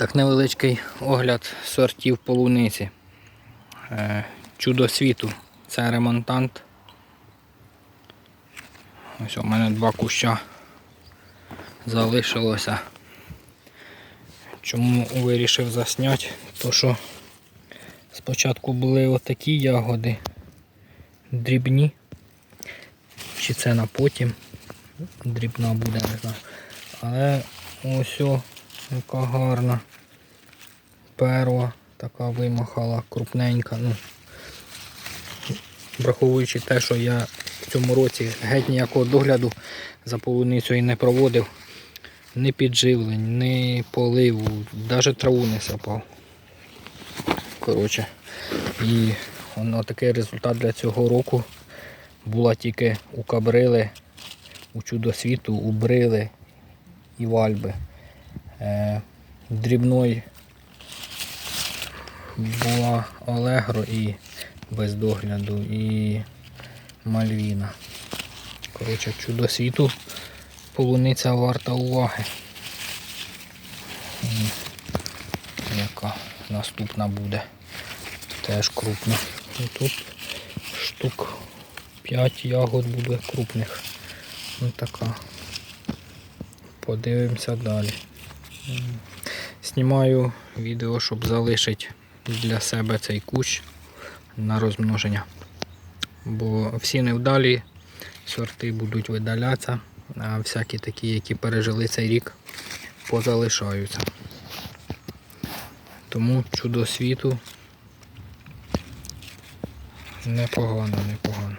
Так, невеличкий огляд сортів полуниці. Е, Чудо світу. Це ремонтант. Ось у мене два куща залишилося. Чому вирішив засняти? То що спочатку були отакі ягоди дрібні. Чи це на потім дрібна буде, не знаю. Але ось о, яка гарна. Перва така вимахала, крупненька. Ну, враховуючи те, що я в цьому році геть ніякого догляду за полуницею не проводив. Ні підживлень, ні поливу, навіть траву не сапав. Коротше, і воно такий результат для цього року була тільки у кабрили, у чудо світу, у брили і вальби. Е, дрібної була Олегро і без догляду, і Мальвіна. Коротше, чудо світу, полуниця варта уваги. Яка наступна буде. Теж крупна. І тут штук 5 ягод буде крупних. Ось така. Подивимося далі. Знімаю відео, щоб залишити для себе цей кущ на розмноження. Бо всі невдалі сорти будуть видалятися, а всякі такі, які пережили цей рік, позалишаються. Тому чудо світу непогано, непогано.